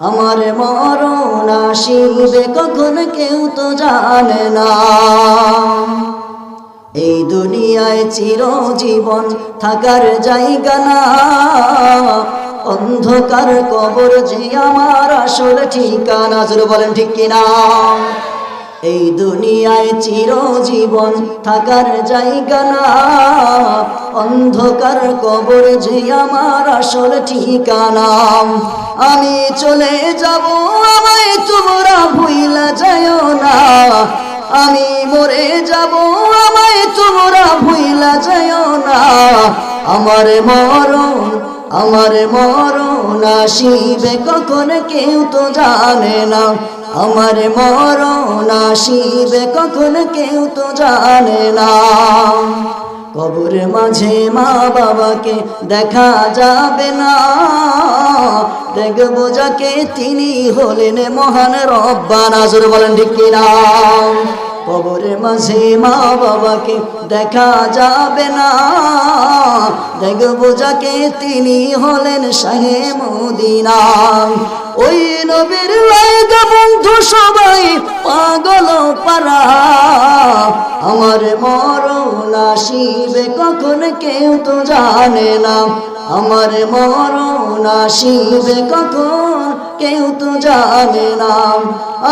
আমার মরণ আসিবে কখন কেউ তো জানে না। এই দুনিয়ায় চিরজীবন থাকার জায়গা না। অন্ধকার কবর যে আমার আসল ঠিকানা শুরু বলেন ঠিক কিনা? এই দুনিয়ায় চিরজীবন থাকার জায়গা না। অন্ধকার কবর যে আমার আসল ঠিকানা। আমি চলে যাব, আমায় তোমরা ভুইলা যাও না। আমি মরে যাব, আমায় তোমরা ভুইলা যাও না। আমার মরণ আমার মরণ আসিবে কখন কেউ তো জানে না। আমার মরণ আসিবে কখন কেউ তো জানে না। কবর মাঝে মা বাবাকে দেখা যাবে না। দেখব যাকে তিনি হলেন মহান রব্বা নাজর বলেন ঠিক কিনা? কবরের মাঝে মা বাবাকে দেখা যাবে না। দেখব যাকে তিনি হলেন শাহে মদিনা। ওই নবীর সবাই পাগল পারা। আমার মরণ আসিবে কখন কেউ তো জানে না। আমার মরণ আসিবে কখন কেউ তো জানে না।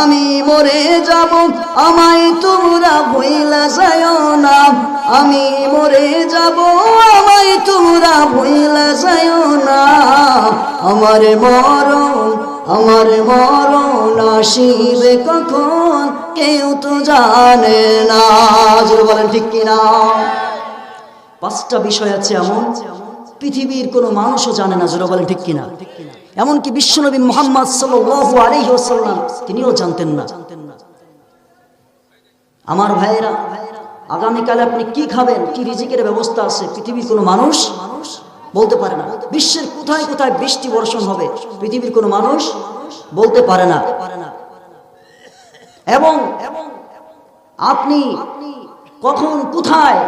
আমি মরে যাব, আমায় তোমরা ভইলা যাও না। আমি মরে যাব, আমায় তোমরা ভইলা যাও না। আমার মরণ আমার মরণ আসিবে কখন? কেউ তো জানে না। বলেন, ঠিক কিনা? পাঁচটা বিষয় আছে এমন, পৃথিবীর কোনো মানুষও জানে না, জোরে বলেন, ঠিক কিনা? এমনকি বিশ্বনবী মোহাম্মদ ওয়াসাল্লাম, তিনিও জানতেন না। আমার ভাইয়েরা, আগামীকালে আপনি কি খাবেন, কি রিজিকের ব্যবস্থা আছে? পৃথিবীর কোনো মানুষ মানুষ বলতে পারে না। বিশ্বের কোথায় কোথায় বৃষ্টি বর্ষণ হবে, পৃথিবীর কোনো মানুষ বলতে পারে না। এবং আপনি কখন, কোথায়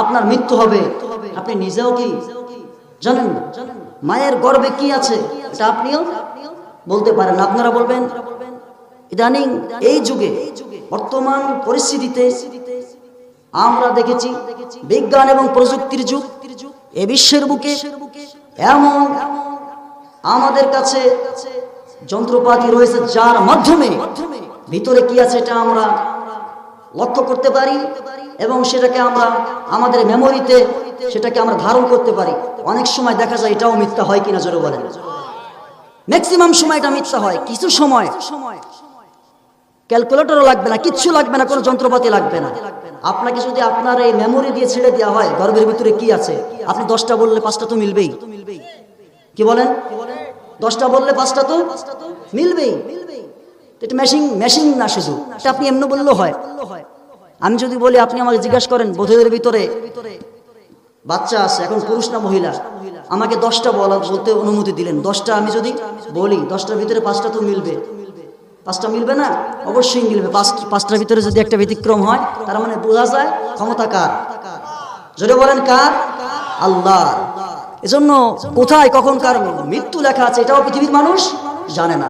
আপনার মৃত্যু হবে, আপনি নিজেও কি জানেন? মায়ের গর্বে কি আছে, এটা আপনিও বলতে পারেন আপনারা বলবেন, ইদানিং এই যুগে, বর্তমান পরিস্থিতিতে আমরা দেখেছি বিজ্ঞান এবং প্রযুক্তির যুগ এ বিশ্বের বুকে এমন আমাদের কাছে যন্ত্রপাতি রয়েছে যার মাধ্যমে ভিতরে কি আছে এটা আমরা লক্ষ্য করতে পারি এবং সেটাকে আমরা আমাদের মেমোরিতে সেটাকে আমরা ধারণ করতে পারি। অনেক সময় দেখা যায় এটাও মিথ্যা হয় কিনা জোরে বলেন। ম্যাক্সিমাম সময় এটা মিথ্যা হয়। কিছু সময় ক্যালকুলেটরও লাগবে না, কিচ্ছু লাগবে না, কোনো যন্ত্রপাতি লাগবে না। আপনাকে যদি আপনার এই মেমোরি দিয়ে ছেড়ে দেওয়া হয় গর্ভের ভিতরে কি আছে? আপনি দশটা বললে পাঁচটা তো মিলবেই। কি বলেন? দশটা বললে পাঁচটা তো মিলবেই। এটা মেশিন মেশিন না শুধু। এটা আপনি এমনি বললেও হয়। আমি যদি বলি, আপনি আমাকে জিজ্ঞাসা করেন বোধের ভিতরে বাচ্চা আছে, এখন পুরুষ না মহিলা? আমাকে দশটা বলা বলতে অনুমতি দিলেন। দশটা আমি যদি বলি, দশটার ভিতরে পাঁচটা তো মিলবে। পাঁচটা মিলবে না? অবশ্যই মিলবে। পাঁচ পাঁচটার ভিতরে যদি একটা ব্যতিক্রম হয়, তার মানে বোঝা যায় ক্ষমতা কার। জোরে বলেন কার? আল্লাহ। এজন্য কোথায় কখন কার মৃত্যু লেখা আছে, এটাও পৃথিবীর মানুষ জানে না।